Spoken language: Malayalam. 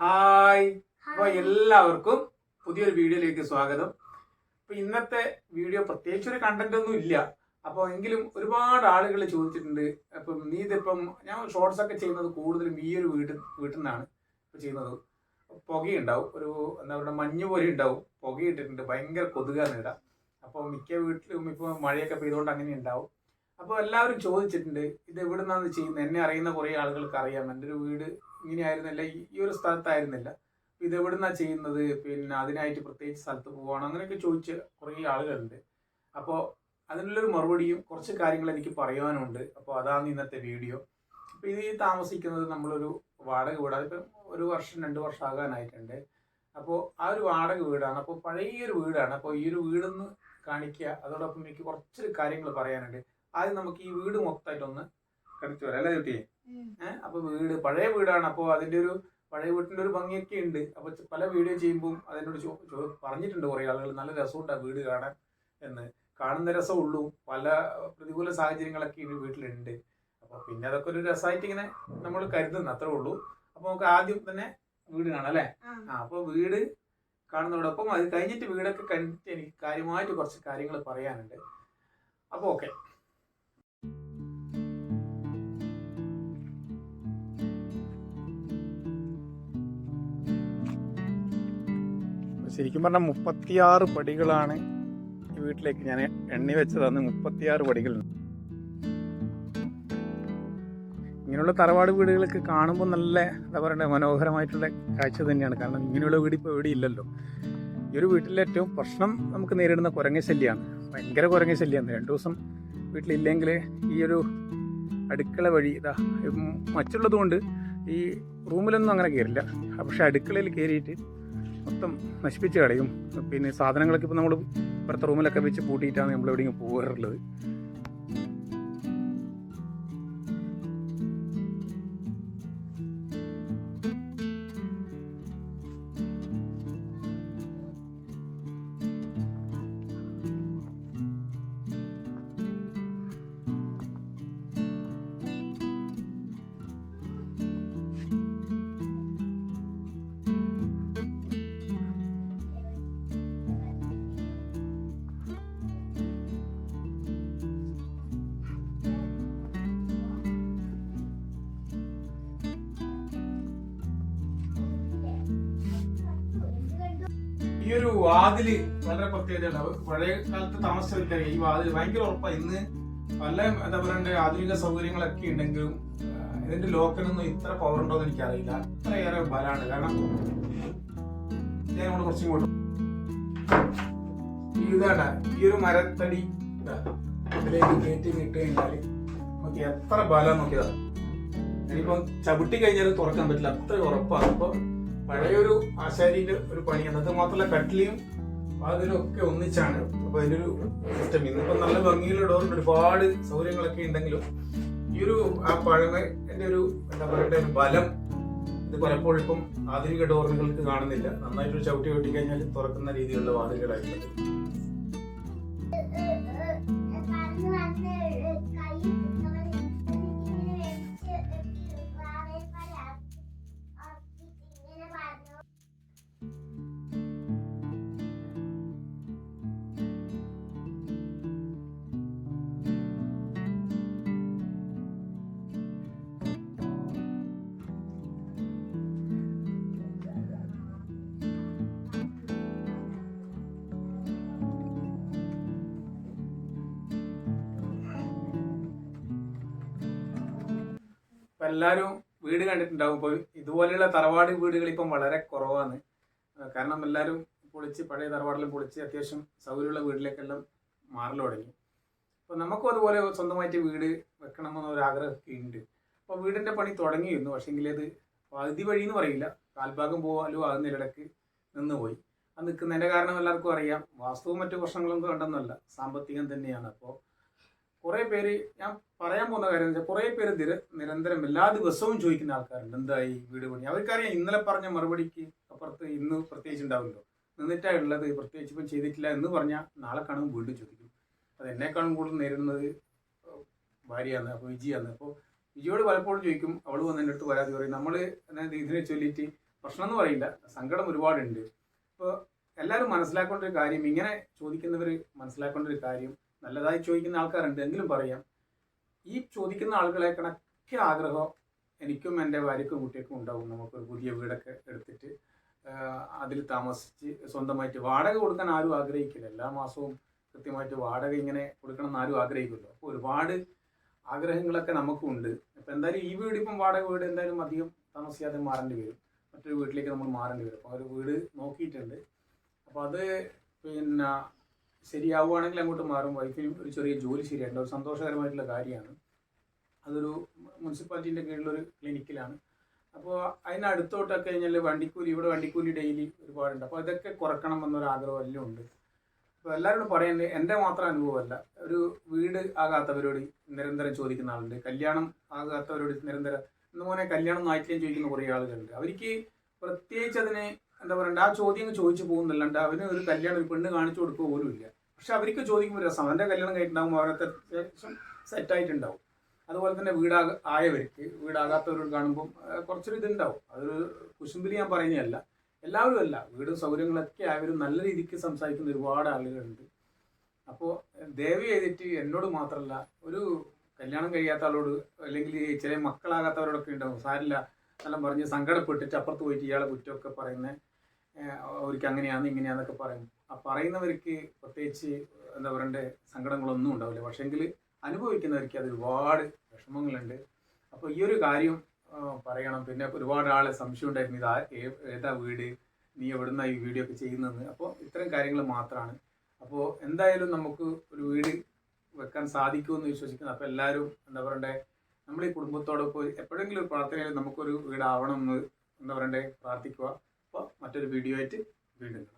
ഹായ്. അപ്പൊ എല്ലാവർക്കും പുതിയൊരു വീഡിയോയിലേക്ക് സ്വാഗതം. അപ്പൊ ഇന്നത്തെ വീഡിയോ പ്രത്യേകിച്ച് ഒരു കണ്ടന്റ് ഒന്നും ഇല്ല. അപ്പോൾ എങ്കിലും ഒരുപാട് ആളുകൾ ചോദിച്ചിട്ടുണ്ട്. അപ്പം നീ ഇതിപ്പം ഞാൻ ഷോർട്സ് ഒക്കെ ചെയ്യുന്നത് കൂടുതലും ഈ ഒരു വീട്ടിൽ വീട്ടിൽ നിന്നാണ് ഇപ്പൊ ചെയ്യുന്നത്. പുകയുണ്ടാവും. ഒരു എന്താ പറയുക മഞ്ഞ് പോലെ ഉണ്ടാവും. പുകയിട്ടിട്ടുണ്ട്. ഭയങ്കര കൊതുകാണ് ഇടാം അപ്പോൾ മിക്ക വീട്ടിലും ഇപ്പോൾ മഴയൊക്കെ പെയ്തുകൊണ്ട് അങ്ങനെ ഉണ്ടാവും. അപ്പോൾ എല്ലാവരും ചോദിച്ചിട്ടുണ്ട് ഇത് എവിടെ നിന്നാണ് ചെയ്യുന്നത്? എന്നെ അറിയുന്ന കുറേ ആളുകൾക്ക് അറിയാം. എന്റെ ഒരു വീട് ഇങ്ങനെയായിരുന്നില്ല. ഈ ഒരു സ്ഥലത്തായിരുന്നില്ല. ഇത് എവിടുന്നാ ചെയ്യുന്നത്? പിന്നെ അതിനായിട്ട് പ്രത്യേകിച്ച് സ്ഥലത്ത് പോവാണ്? അങ്ങനെയൊക്കെ ചോദിച്ച കുറേ ആളുകളുണ്ട്. അപ്പോൾ അതിനുള്ളൊരു മറുപടിയും കുറച്ച് കാര്യങ്ങൾ എനിക്ക് പറയാനുണ്ട്. അപ്പോൾ അതാണ് ഇന്നത്തെ വീഡിയോ. അപ്പോൾ ഇത് താമസിക്കുന്നത് നമ്മളൊരു വാടക വീട് അതിപ്പം ഒരു വർഷം രണ്ട് വർഷം ആകാനായിട്ടുണ്ട്. അപ്പോൾ ആ ഒരു വാടക വീടാണ്. അപ്പോൾ പഴയൊരു വീടാണ്. അപ്പോൾ ഈ ഒരു വീടൊന്ന് കാണിക്കുക അതോടൊപ്പം എനിക്ക് കുറച്ചൊരു കാര്യങ്ങൾ പറയാനുണ്ട്. ആദ്യം നമുക്ക് ഈ വീട് മൊത്തമായിട്ടൊന്ന് കടിച്ചു വരാം. അല്ലേ കുട്ടിയെ ഏഹ് അപ്പൊ വീട് പഴയ വീടാണ്. അപ്പോൾ അതിന്റെ ഒരു പഴയ വീട്ടിന്റെ ഒരു ഭംഗിയൊക്കെ ഉണ്ട്. അപ്പൊ പല വീഡിയോ ചെയ്യുമ്പോൾ അതിനോട് പറഞ്ഞിട്ടുണ്ട് കുറെ ആളുകൾ നല്ല രസമുണ്ട് ആ വീട് കാണാൻ എന്ന്. കാണുന്ന രസമുള്ളൂ. പല പ്രതികൂല സാഹചര്യങ്ങളൊക്കെ ഈ വീട്ടിലുണ്ട്. അപ്പൊ പിന്നെ അതൊക്കെ ഒരു രസമായിട്ട് ഇങ്ങനെ നമ്മൾ കരുതുന്നു. അത്രേ ഉള്ളൂ. അപ്പൊ നമുക്ക് ആദ്യം തന്നെ വീട് കാണാം അല്ലേ? ആ. അപ്പൊ വീട് കാണുന്നതോടൊപ്പം അത് കഴിഞ്ഞിട്ട് വീടൊക്കെ കണ്ടിട്ട് എനിക്ക് കാര്യമായിട്ട് കുറച്ച് കാര്യങ്ങൾ പറയാനുണ്ട്. അപ്പോൾ ഓക്കെ. ശരിക്കും പറഞ്ഞാൽ മുപ്പത്തിയാറ് പടികളാണ് ഈ വീട്ടിലേക്ക് ഞാൻ എണ്ണി വെച്ചതാണ് മുപ്പത്തിയാറ് പടികളുണ്ട്. ഇങ്ങനെയുള്ള തറവാട് വീടുകളൊക്കെ കാണുമ്പോൾ നല്ല എന്താ പറയണ്ടേ മനോഹരമായിട്ടുള്ള കാഴ്ച തന്നെയാണ്. കാരണം ഇങ്ങനെയുള്ള വീട് ഇപ്പോൾ എവിടെ ഇല്ലല്ലോ. ഈ ഒരു വീട്ടിലെ ഏറ്റവും പ്രശ്നം നമുക്ക് നേരിടുന്ന കുരങ്ങ ശല്യമാണ് ഭയങ്കര കുരങ്ങ ശല്യമാണ് രണ്ടു ദിവസം വീട്ടിലില്ലെങ്കിൽ ഈ ഒരു അടുക്കള വഴി ഇതാ മറ്റുള്ളതുകൊണ്ട് മറ്റുള്ളത് ഈ റൂമിലൊന്നും അങ്ങനെ കയറില്ല. പക്ഷെ അടുക്കളയിൽ കയറിയിട്ട് മൊത്തം നശിപ്പിച്ച് കളയും. പിന്നെ സാധനങ്ങളൊക്കെ ഇപ്പോൾ നമ്മൾ ഇപ്പുറത്തെ റൂമിലൊക്കെ വെച്ച് പൂട്ടിയിട്ടാണ് നമ്മൾ എവിടെയെങ്കിലും പോകാറുള്ളത്. ഈ ഒരു വാതിൽ വളരെ പ്രത്യേകതയുണ്ട്. പഴയ കാലത്ത് താമസിച്ചവർക്കറിയാം ഈ വാതിൽ ഭയങ്കര ഉറപ്പാണ് ഇന്ന് പല എന്താ പറയണ്ടേ ആധുനിക സൗകര്യങ്ങളൊക്കെ ഉണ്ടെങ്കിലും ഇതിന്റെ ലോക്കലൊന്നും ഇത്ര പവർ ഉണ്ടോ എന്ന് എനിക്കറിയില്ല. അത്രയേറെ ബലാണ് കാരണം ഞാൻ ഇവിടെ കുറച്ചും കൂടെ ഇതാണ് ഈ ഒരു മരത്തടി ഇതാ. കയറ്റി ഇട്ട് കഴിഞ്ഞാൽ നമുക്ക് എത്ര ബലം നോക്കിയതാ. ഇനിയിപ്പം ചവിട്ടി കഴിഞ്ഞാൽ തുറക്കാൻ പറ്റില്ല. അത്ര ഉറപ്പാണ് അപ്പൊ പഴയൊരു ആശാരിന്റെ ഒരു പണിയാണ്. അത് മാത്രമല്ല കട്ടിലിയും വാതിലും ഒക്കെ ഒന്നിച്ചാണ്. അപ്പൊ അതിന്റെ ഒരു സിസ്റ്റം ഇന്നിപ്പോ നല്ല ഭംഗിയുള്ള ഡോറിന് ഒരുപാട് സൗകര്യങ്ങളൊക്കെ ഉണ്ടെങ്കിലും ഈ ഒരു ആ പഴമന്റെ ഒരു എന്താ പറയട്ടെ ബലം ഇത് പലപ്പോഴും ഇപ്പം ആധുനിക ഡോറുകൾക്ക് കാണുന്നില്ല. നന്നായിട്ട് ചവിട്ടി വെട്ടി കഴിഞ്ഞാൽ തുറക്കുന്ന രീതിയിലുള്ള വാതിലുകളായിട്ടുള്ളത് ഇപ്പൊ എല്ലാവരും വീട് കണ്ടിട്ടുണ്ടാവും. ഇപ്പോൾ ഇതുപോലെയുള്ള തറവാട് വീടുകൾ ഇപ്പം വളരെ കുറവാണ്. കാരണം എല്ലാവരും പൊളിച്ച് പഴയ തറവാടിലും പൊളിച്ച് അത്യാവശ്യം സൗകര്യമുള്ള വീട്ടിലേക്കെല്ലാം മാറൽ തുടങ്ങി. അപ്പോൾ നമുക്കും അതുപോലെ സ്വന്തമായിട്ട് വീട് വെക്കണമെന്ന ഒരു ആഗ്രഹമൊക്കെ ഉണ്ട്. അപ്പോൾ വീടിന്റെ പണി തുടങ്ങിയിരുന്നു. പക്ഷേങ്കിൽ അത് പകുതി വഴി എന്ന് പറയില്ല. കാൽഭാഗം പോകാലോ നിന്ന് നിന്നുപോയി. അത് നിൽക്കുന്നതിന്റെ കാരണം എല്ലാവർക്കും അറിയാം. വാസ്തവവും മറ്റു പ്രശ്നങ്ങളൊന്നും കണ്ടെന്നല്ല സാമ്പത്തികം തന്നെയാണ്. അപ്പോൾ കുറേ പേര് ഞാൻ പറയാൻ പോകുന്ന കാര്യം വെച്ചാൽ കുറേ പേര് നിര നിരന്തരം എല്ലാ ദിവസവും ചോദിക്കുന്ന ആൾക്കാരുണ്ട്. എന്തായി വീട് പണി? അവർക്കറിയാം ഇന്നലെ പറഞ്ഞ മറുപടിക്ക് അപ്പുറത്ത് ഇന്ന് പ്രത്യേകിച്ച് ഉണ്ടാവില്ലോ നിന്നിട്ടാ ഉള്ളത് പ്രത്യേകിച്ച് ഇപ്പം ചെയ്തിട്ടില്ല എന്ന് പറഞ്ഞാൽ നാളെ കാണുമ്പോൾ വീണ്ടും ചോദിക്കും. അത് എന്നെക്കാളും കൂടുതൽ നേരിടുന്നത് ഭാര്യയാണ് അപ്പോൾ വിജിയാണ്. അപ്പോൾ വിജിയോട് പലപ്പോഴും ചോദിക്കും അവൾ വന്ന് എന്റെ അടുത്ത് പരാതി പറയും. നമ്മൾ ഇതിനെ ചൊല്ലിയിട്ട് പ്രശ്നം എന്ന് പറയില്ല സങ്കടം ഒരുപാടുണ്ട്. അപ്പോൾ എല്ലാവരും മനസ്സിലാക്കേണ്ട ഒരു കാര്യം ഇങ്ങനെ ചോദിക്കുന്നവർ മനസ്സിലാക്കേണ്ട ഒരു കാര്യം നല്ലതായി ചോദിക്കുന്ന ആൾക്കാരുണ്ട്. എങ്കിലും പറയാം. ഈ ചോദിക്കുന്ന ആളുകളെ കണക്കെ ആഗ്രഹം എനിക്കും എന്റെ ഭാര്യക്കും കുട്ടികൾക്കും ഉണ്ടാവും. നമുക്കൊരു പുതിയ വീടൊക്കെ എടുത്തിട്ട് അതിൽ താമസിച്ച് സ്വന്തമായിട്ട് വാടക കൊടുക്കാൻ ആരും ആഗ്രഹിക്കില്ല. എല്ലാ മാസവും കൃത്യമായിട്ട് വാടക ഇങ്ങനെ കൊടുക്കണം എന്ന് ആരും ആഗ്രഹിക്കില്ല. അപ്പോൾ ഒരുപാട് ആഗ്രഹങ്ങളൊക്കെ നമുക്കും ഉണ്ട് അപ്പം എന്തായാലും ഈ വീട് ഇപ്പം വാടക വീട് എന്തായാലും അധികം താമസിയാതെ മാറേണ്ടി വരും. മറ്റൊരു വീട്ടിലേക്ക് നമ്മൾ മാറേണ്ടി വരും. അപ്പോൾ ഒരു വീട് നോക്കിയിട്ടുണ്ട്. അപ്പോൾ അത് പിന്നെ ശരിയാവുകയാണെങ്കിൽ അങ്ങോട്ട് മാറും. വൈഫിനും ഒരു ചെറിയ ജോലി ശരിയായിട്ട് ഒരു സന്തോഷകരമായിട്ടുള്ള കാര്യമാണ്. അതൊരു മുനിസിപ്പാലിറ്റിന്റെ കീഴിലൊരു ക്ലിനിക്കിലാണ് അപ്പോൾ അതിനടുത്തോട്ടൊക്കെ കഴിഞ്ഞാൽ വണ്ടിക്കൂലി ഇവിടെ വണ്ടിക്കൂലി ഡെയിലി ഒരുപാടുണ്ട്. അപ്പോൾ ഇതൊക്കെ കുറക്കണം എന്നൊരു ആഗ്രഹം എല്ലാം ഉണ്ട്. അപ്പോൾ എല്ലാവരോടും പറയുന്നത് എന്റെ മാത്രം അനുഭവമല്ല. ഒരു വീട് ആകാത്തവരോട് നിരന്തരം ചോദിക്കുന്ന ആളുണ്ട്. കല്യാണം ആകാത്തവരോട് നിരന്തരം മോനെ കല്യാണം നായിക്കുകയും ചോദിക്കുന്ന കുറേ ആളുകളുണ്ട്. അവർക്ക് പ്രത്യേകിച്ച് അതിനെ എന്താ പറയണ്ട? ആ ചോദ്യം ചോദിച്ചു പോകുന്നല്ലാണ്ട് അവന് ഒരു കല്യാണം ഒരു പെണ്ണ് കാണിച്ചു കൊടുക്കുക പോലും ഇല്ല. പക്ഷെ അവർക്ക് ചോദിക്കുമ്പോൾ രസമാണ് എന്റെ കല്യാണം കഴിഞ്ഞിട്ടുണ്ടാകുമ്പോൾ സെറ്റ് അത്യാവശ്യം സെറ്റായിട്ടുണ്ടാവും അതുപോലെ തന്നെ വീടാ ആയവർക്ക് വീടാകാത്തവരോട് കാണുമ്പോൾ കുറച്ചൊരു ഇതുണ്ടാവും. അതൊരു കുശുമ്പിലി ഞാൻ പറയുന്നതല്ല. എല്ലാവരും അല്ല. വീടും സൗകര്യങ്ങളൊക്കെ ആയവരും നല്ല രീതിക്ക് സംസാരിക്കുന്ന ഒരുപാട് ആളുകളുണ്ട്. അപ്പോൾ ദയവ് ചെയ്തിട്ട് എന്നോട് മാത്രമല്ല ഒരു കല്യാണം കഴിയാത്ത ആളോട് അല്ലെങ്കിൽ ചില മക്കളാകാത്തവരോടൊക്കെ ഉണ്ടാവും. സാരില്ല എല്ലാം പറഞ്ഞ് സങ്കടപ്പെട്ടിട്ട് അപ്പുറത്ത് പോയിട്ട് ഇയാളെ കുറ്റമൊക്കെ പറയുന്നത് അവർക്ക് അങ്ങനെയാന്ന് ഇങ്ങനെയാന്നൊക്കെ പറയും ആ പറയുന്നവർക്ക് പ്രത്യേകിച്ച് എന്താ പറയണ്ടേ സങ്കടങ്ങളൊന്നും ഉണ്ടാവില്ല. പക്ഷെങ്കിൽ അനുഭവിക്കുന്നവർക്ക് അത് ഒരുപാട് വിഷമങ്ങളുണ്ട്. അപ്പോൾ ഈ ഒരു കാര്യം പറയണം. പിന്നെ ഒരുപാട് ആളെ സംശയം ഉണ്ടായിരുന്നു. ഇതാ ഏതാ വീട്? നീ എവിടുന്ന ഈ വീഡിയോ ഒക്കെ ചെയ്യുന്നത് അപ്പോൾ ഇത്തരം കാര്യങ്ങൾ മാത്രമാണ് അപ്പോൾ എന്തായാലും നമുക്ക് ഒരു വീട് വെക്കാൻ സാധിക്കുമെന്ന് വിശ്വസിക്കുന്നു. അപ്പോൾ എല്ലാവരും എന്താ പറയണ്ടേ നമ്മൾ ഈ കുടുംബത്തോടൊപ്പം എപ്പോഴെങ്കിലും ഒരു പ്രാർത്ഥനയിൽ നമുക്കൊരു വീടാവണം എന്ന് എന്താ പറയണ്ടേ പ്രാർത്ഥിക്കുക. അപ്പോൾ മറ്റൊരു വീഡിയോ ആയിട്ട് വീണ്ടും